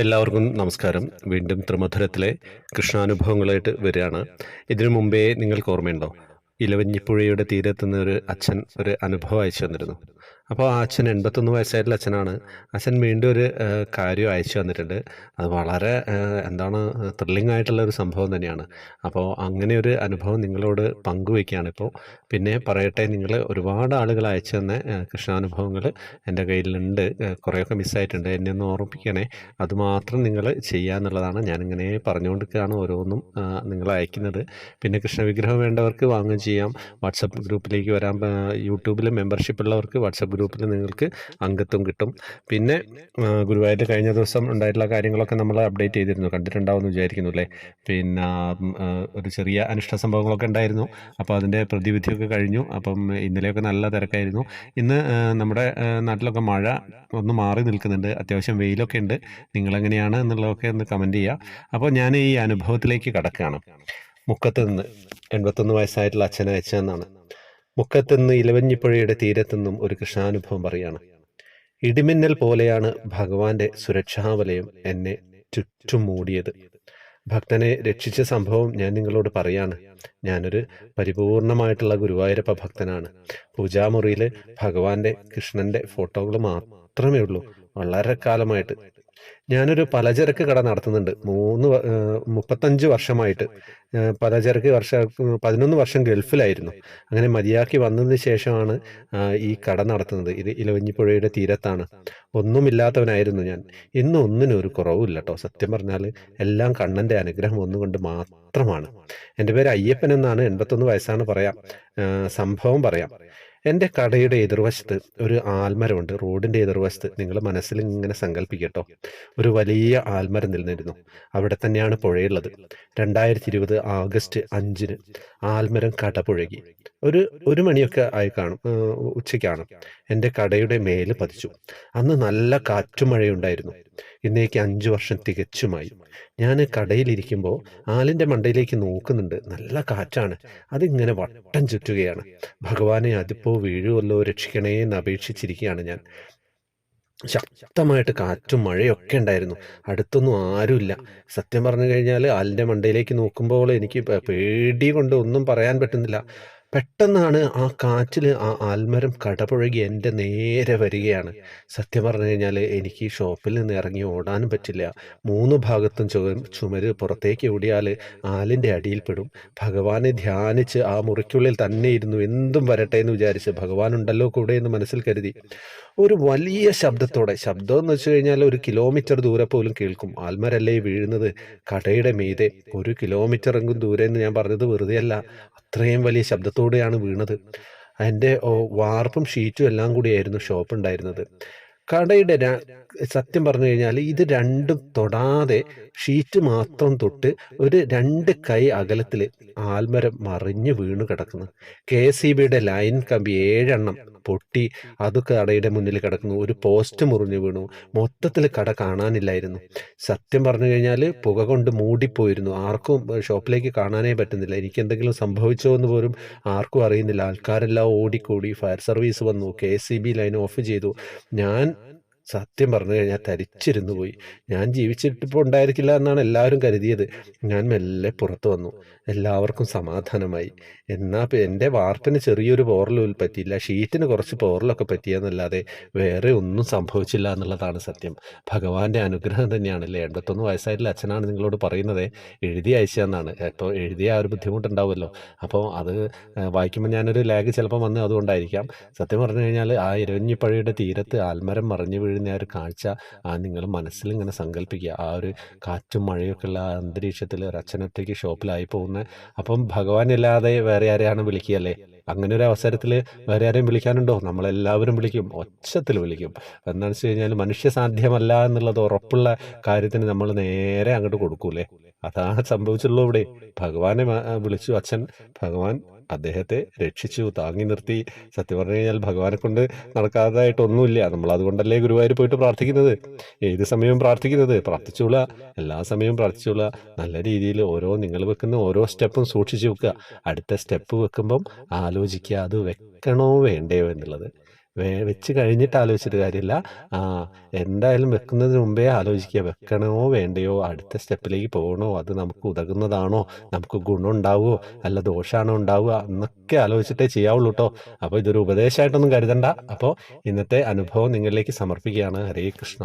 എല്ലാവർക്കും നമസ്കാരം. വീണ്ടും ത്രിമധുരത്തിലെ കൃഷ്ണാനുഭവങ്ങളായിട്ട് വരികയാണ്. ഇതിനു മുമ്പേ നിങ്ങൾക്ക് ഓർമ്മയുണ്ടോ? ഇലവഞ്ഞിപ്പുഴയുടെ തീരത്തുനിന്ന് ഒരു അച്ഛൻ ഒരു അനുഭവം അയച്ചു തന്നിരുന്നു. അപ്പോൾ ആ അച്ഛൻ എൺപത്തൊന്ന് വയസ്സായിട്ടുള്ള അച്ഛനാണ്. അച്ഛൻ വീണ്ടും ഒരു കാര്യം അയച്ചു തന്നിട്ടുണ്ട്. അത് വളരെ എന്താണ് ത്രില്ലിംഗ് ആയിട്ടുള്ള ഒരു സംഭവം തന്നെയാണ്. അപ്പോൾ അങ്ങനെ ഒരു അനുഭവം നിങ്ങളോട് പങ്കുവയ്ക്കുകയാണ് ഇപ്പോൾ. പിന്നെ പറയട്ടെ നിങ്ങൾ ഒരുപാട് ആളുകൾ അയച്ചു തന്ന കൃഷ്ണാനുഭവങ്ങൾ എന്റെ കയ്യിലുണ്ട്. കുറേയൊക്കെ മിസ്സായിട്ടുണ്ട്. എന്നെ ഒന്ന് ഓർമ്മിപ്പിക്കണേ. അതുമാത്രം നിങ്ങൾ ചെയ്യാന്നുള്ളതാണ് ഞാനിങ്ങനെ പറഞ്ഞുകൊണ്ടിരിക്കുകയാണ് ഓരോന്നും നിങ്ങൾ അയക്കുന്നത്. പിന്നെ കൃഷ്ണവിഗ്രഹം വേണ്ടവർക്ക് വാങ്ങുകയും ചെയ്യാം. വാട്സപ്പ് ഗ്രൂപ്പിലേക്ക് വരാൻ യൂട്യൂബിൽ മെമ്പർഷിപ്പ് ഉള്ളവർക്ക് വാട്സപ്പ് ഗ്രൂപ്പിൽ നിങ്ങൾക്ക് അംഗത്വം കിട്ടും. പിന്നെ ഗുരുവായൂർ കഴിഞ്ഞ ദിവസം ഉണ്ടായിട്ടുള്ള കാര്യങ്ങളൊക്കെ നമ്മൾ അപ്ഡേറ്റ് ചെയ്തിരുന്നു. കണ്ടിട്ടുണ്ടാവുമെന്ന് വിചാരിക്കുന്നു അല്ലേ? പിന്നെ ഒരു ചെറിയ അനിഷ്ട സംഭവങ്ങളൊക്കെ ഉണ്ടായിരുന്നു. അപ്പോൾ അതിന്റെ പ്രതിവിധിയൊക്കെ കഴിഞ്ഞു. അപ്പം ഇന്നലെയൊക്കെ നല്ല തിരക്കായിരുന്നു. ഇന്ന് നമ്മുടെ നാട്ടിലൊക്കെ മഴ ഒന്ന് മാറി നിൽക്കുന്നുണ്ട്. അത്യാവശ്യം വെയിലൊക്കെ ഉണ്ട്. നിങ്ങളെങ്ങനെയാണ് എന്നുള്ളതൊക്കെ ഒന്ന് കമന്റ് ചെയ്യുക. അപ്പോൾ ഞാൻ ഈ അനുഭവത്തിലേക്ക് കടക്കുകയാണ്. മുക്കത്ത് നിന്ന് എൺപത്തൊന്ന് വയസ്സായിട്ടുള്ള അച്ഛൻ അയച്ചതെന്നാണ്. മുക്കത്ത് നിന്ന് ഇലവഞ്ഞിപ്പുഴയുടെ തീരത്തുനിന്നും ഒരു കൃഷ്ണാനുഭവം പറയാണ് ഇടിമിന്നൽ പോലെയാണ് ഭഗവാന്റെ സുരക്ഷാവലയം എന്നെ ചുറ്റും മൂടിയത് ഭക്തനെ രക്ഷിച്ച സംഭവം ഞാൻ നിങ്ങളോട് പറയാണ്. ഞാനൊരു പരിപൂർണമായിട്ടുള്ള ഗുരുവായൂരപ്പ ഭക്തനാണ്. പൂജാമുറിയിൽ ഭഗവാന്റെ കൃഷ്ണന്റെ ഫോട്ടോകൾ മാത്രമേ ഉള്ളൂ വളരെ കാലമായിട്ട് ഞാനൊരു പലചരക്ക് കട നടത്തുന്നുണ്ട്. മൂന്ന് മുപ്പത്തഞ്ച് വർഷമായിട്ട്. പലചരക്ക് വർഷ പതിനൊന്ന് വർഷം ഗൾഫിലായിരുന്നു. അങ്ങനെ മതിയാക്കി വന്നതിന് ശേഷമാണ് ഈ കട നടത്തുന്നത്. ഇത് ഇലവഞ്ഞിപ്പുഴയുടെ തീരത്താണ്. ഒന്നുമില്ലാത്തവനായിരുന്നു ഞാൻ. ഇന്ന് ഒന്നിനും ഒരു കുറവുമില്ല കേട്ടോ സത്യം പറഞ്ഞാൽ എല്ലാം കണ്ണന്റെ അനുഗ്രഹം ഒന്നുകൊണ്ട് മാത്രമാണ്. എന്റെ പേര് അയ്യപ്പൻ എന്നാണ്. എൺപത്തൊന്ന് വയസ്സാണ് പറയാം. സംഭവം പറയാം. എന്റെ കടയുടെ എതിർവശത്ത് ഒരു ആൽമരമുണ്ട്. റോഡിന്റെ എതിർവശത്ത് നിങ്ങൾ മനസ്സിൽ ഇങ്ങനെ സങ്കല്പിക്കട്ടോ ഒരു വലിയ ആൽമരം നിലനിരുന്നു അവിടെ തന്നെയാണ് പുഴയുള്ളത്. രണ്ടായിരത്തി ഇരുപത് ആഗസ്റ്റ് അഞ്ചിന് ആൽമരം കടപുഴകി ഒരു ഒരു മണിയൊക്കെ ആയി കാണും ഉച്ചയ്ക്കാണ്. എന്റെ കടയുടെ മേൽ പതിച്ചു. അന്ന് നല്ല കാറ്റുമഴയുണ്ടായിരുന്നു. ഇന്നേക്ക് അഞ്ചു വർഷം തികച്ചുമായി. ഞാൻ കടയിലിരിക്കുമ്പോൾ ആലിന്റെ മണ്ടയിലേക്ക് നോക്കുന്നുണ്ട്. നല്ല കാറ്റാണ്. അതിങ്ങനെ വട്ടം ചുറ്റുകയാണ്. ഭഗവാനെ അതിപ്പോ വീഴുമല്ലോ രക്ഷിക്കണേ എന്ന് അപേക്ഷിച്ചിരിക്കുകയാണ് ഞാൻ. ശക്തമായിട്ട് കാറ്റും മഴയൊക്കെ ഉണ്ടായിരുന്നു. അടുത്തൊന്നും ആരുമില്ല. സത്യം പറഞ്ഞു കഴിഞ്ഞാൽ ആലിന്റെ മണ്ടയിലേക്ക് നോക്കുമ്പോൾ എനിക്ക് പേടി കൊണ്ട് ഒന്നും പറയാൻ പറ്റുന്നില്ല. പെട്ടെന്നാണ് ആ കാറ്റിൽ ആ ആൽമരം കടപുഴകി എന്റെ നേരെ വരികയാണ്. സത്യം പറഞ്ഞു കഴിഞ്ഞാൽ എനിക്ക് ഈ ഷോപ്പിൽ നിന്ന് ഇറങ്ങി ഓടാനും പറ്റില്ല. മൂന്ന് ഭാഗത്തും ചു ചുമര് പുറത്തേക്ക് ഓടിയാൽ ആലിന്റെ അടിയിൽപ്പെടും ഭഗവാനെ ധ്യാനിച്ച് ആ മുറിക്കുള്ളിൽ തന്നെ ഇരുന്നു എന്തും വരട്ടെ എന്ന് വിചാരിച്ച് ഭഗവാൻ ഉണ്ടല്ലോ കൂടെ എന്ന് മനസ്സിൽ കരുതി. ഒരു വലിയ ശബ്ദത്തോടെ ശബ്ദം എന്ന് വെച്ച് കഴിഞ്ഞാൽ ഒരു കിലോമീറ്റർ ദൂരെ പോലും കേൾക്കും. ആൽമരല്ലേ വീഴുന്നത്? കടയുടെ മീതെ ഒരു കിലോമീറ്റർ എങ്കും ദൂരെ എന്ന് ഞാൻ പറഞ്ഞത് വെറുതെ അല്ല അത്രയും വലിയ ശബ്ദത്തോടെയാണ് വീണത്. എന്റെ വാർപ്പും ഷീറ്റും എല്ലാം കൂടിയായിരുന്നു ഷോപ്പ് ഉണ്ടായിരുന്നത് കടയുടെ സത്യം പറഞ്ഞു കഴിഞ്ഞാൽ ഇത് രണ്ടും തൊടാതെ ഷീറ്റ് മാത്രം തൊട്ട് ഒരു രണ്ട് കൈ അകലത്തിൽ ആൽമരം മറിഞ്ഞു വീണു കിടക്കുന്നു. കെ സി ബിയുടെ ലൈൻ കമ്പി ഏഴെണ്ണം പൊട്ടി അത് കടയുടെ മുന്നിൽ കിടക്കുന്നു. ഒരു പോസ്റ്റ് മുറിഞ്ഞു വീണു. മൊത്തത്തിൽ കട കാണാനില്ലായിരുന്നു. സത്യം പറഞ്ഞു കഴിഞ്ഞാൽ പുക കൊണ്ട് മൂടിപ്പോയിരുന്നു. ആർക്കും ഷോപ്പിലേക്ക് കാണാനേ പറ്റുന്നില്ല. എനിക്ക് എന്തെങ്കിലും സംഭവിച്ചോ എന്ന് പോലും ആർക്കും അറിയുന്നില്ല. ആൾക്കാരെല്ലാം ഓടിക്കൂടി. ഫയർ സർവീസ് വന്നു. K C B line off ചെയ്തു. ഞാൻ സത്യം പറഞ്ഞു കഴിഞ്ഞാൽ തരിച്ചിരുന്നു പോയി. ഞാൻ ജീവിച്ചിട്ടിപ്പോൾ ഉണ്ടായിരിക്കില്ല എന്നാണ് എല്ലാവരും കരുതിയത്. ഞാൻ മെല്ലെ പുറത്തു വന്നു. എല്ലാവർക്കും സമാധാനമായി. എന്നാൽ എന്റെ വാർപ്പിന് ചെറിയൊരു പോറൽ പറ്റിയില്ല. ഷീറ്റിന് കുറച്ച് പോറലൊക്കെ പറ്റിയെന്നല്ലാതെ വേറെ ഒന്നും സംഭവിച്ചില്ല എന്നുള്ളതാണ് സത്യം. ഭഗവാന്റെ അനുഗ്രഹം തന്നെയാണല്ലേ? എൺപത്തൊന്ന് വയസ്സായിട്ടുള്ള അച്ഛനാണ് നിങ്ങളോട് പറയുന്നത്. എഴുതി അയച്ചതെന്നാണ് അപ്പോൾ എഴുതിയ ആ ഒരു ബുദ്ധിമുട്ടുണ്ടാവുമല്ലോ. അപ്പോൾ അത് വായിക്കുമ്പോൾ ഞാനൊരു ലാഗ് ചിലപ്പോൾ വന്ന് അതുകൊണ്ടായിരിക്കാം. സത്യം പറഞ്ഞു കഴിഞ്ഞാൽ ആ ഇരവഞ്ഞിപ്പഴയുടെ തീരത്ത് ആൽമരം മറിഞ്ഞു വീഴുന്ന ആ ഒരു കാഴ്ച ആ നിങ്ങൾ മനസ്സിൽ ഇങ്ങനെ സങ്കല്പിക്കുക ആ ഒരു കാറ്റും മഴയൊക്കെ ഉള്ള അന്തരീക്ഷത്തിൽ ഒരു അച്ഛനൊറ്റയ്ക്ക് ഷോപ്പിലായി പോകുന്ന അപ്പം ഭഗവാനല്ലാതെ വേറെ ആരെയാണ് വിളിക്കുകയല്ലേ? അങ്ങനെ ഒരു അവസരത്തിൽ വേറെ ആരെയും വിളിക്കാനുണ്ടോ? നമ്മളെല്ലാവരും വിളിക്കും ഒച്ചത്തിൽ വിളിക്കും. എന്താണെന്ന് വെച്ച് കഴിഞ്ഞാൽ മനുഷ്യ സാധ്യമല്ല എന്നുള്ളത് ഉറപ്പുള്ള കാര്യത്തിന് നമ്മൾ നേരെ അങ്ങോട്ട് കൊടുക്കൂലേ? അതാണ് സംഭവിച്ചുള്ളൂ ഇവിടെ. ഭഗവാനെ വിളിച്ചു. അച്ഛൻ ഭഗവാൻ അദ്ദേഹത്തെ രക്ഷിച്ചു താങ്ങി നിർത്തി. സത്യം പറഞ്ഞു കഴിഞ്ഞാൽ ഭഗവാനെ കൊണ്ട് നടക്കാതായിട്ടൊന്നുമില്ല നമ്മൾ അതുകൊണ്ടല്ലേ ഗുരുവായൂർ പോയിട്ട് പ്രാർത്ഥിക്കുന്നത്? ഏത് സമയവും പ്രാർത്ഥിക്കുന്നത്? പ്രാർത്ഥിച്ചുള്ള എല്ലാ സമയവും പ്രാർത്ഥിച്ചുള്ള നല്ല രീതിയിൽ ഓരോ നിങ്ങൾ വെക്കുന്ന ഓരോ സ്റ്റെപ്പും സൂക്ഷിച്ചു വെക്കുക. അടുത്ത സ്റ്റെപ്പ് വെക്കുമ്പം ആലോചിക്കുക അത് വെക്കണോ വേണ്ടയോ എന്നുള്ളത്. വെച്ച് കഴിഞ്ഞിട്ട് ആലോചിച്ചിട്ട് കാര്യമില്ല. എന്തായാലും വെക്കുന്നതിന് മുമ്പേ ആലോചിക്കുക. വെക്കണമോ വേണ്ടയോ? അടുത്ത സ്റ്റെപ്പിലേക്ക് പോകണോ? അത് നമുക്ക് ഉതകുന്നതാണോ? നമുക്ക് ഗുണമുണ്ടാവുമോ? അല്ല ദോഷമാണോ ഉണ്ടാവുക? എന്നൊക്കെ ആലോചിച്ചിട്ടേ ചെയ്യാവുള്ളൂ കേട്ടോ അപ്പോൾ ഇതൊരു ഉപദേശമായിട്ടൊന്നും കരുതണ്ട. അപ്പോൾ ഇന്നത്തെ അനുഭവം നിങ്ങളിലേക്ക് സമർപ്പിക്കുകയാണ്. ഹരേ കൃഷ്ണ.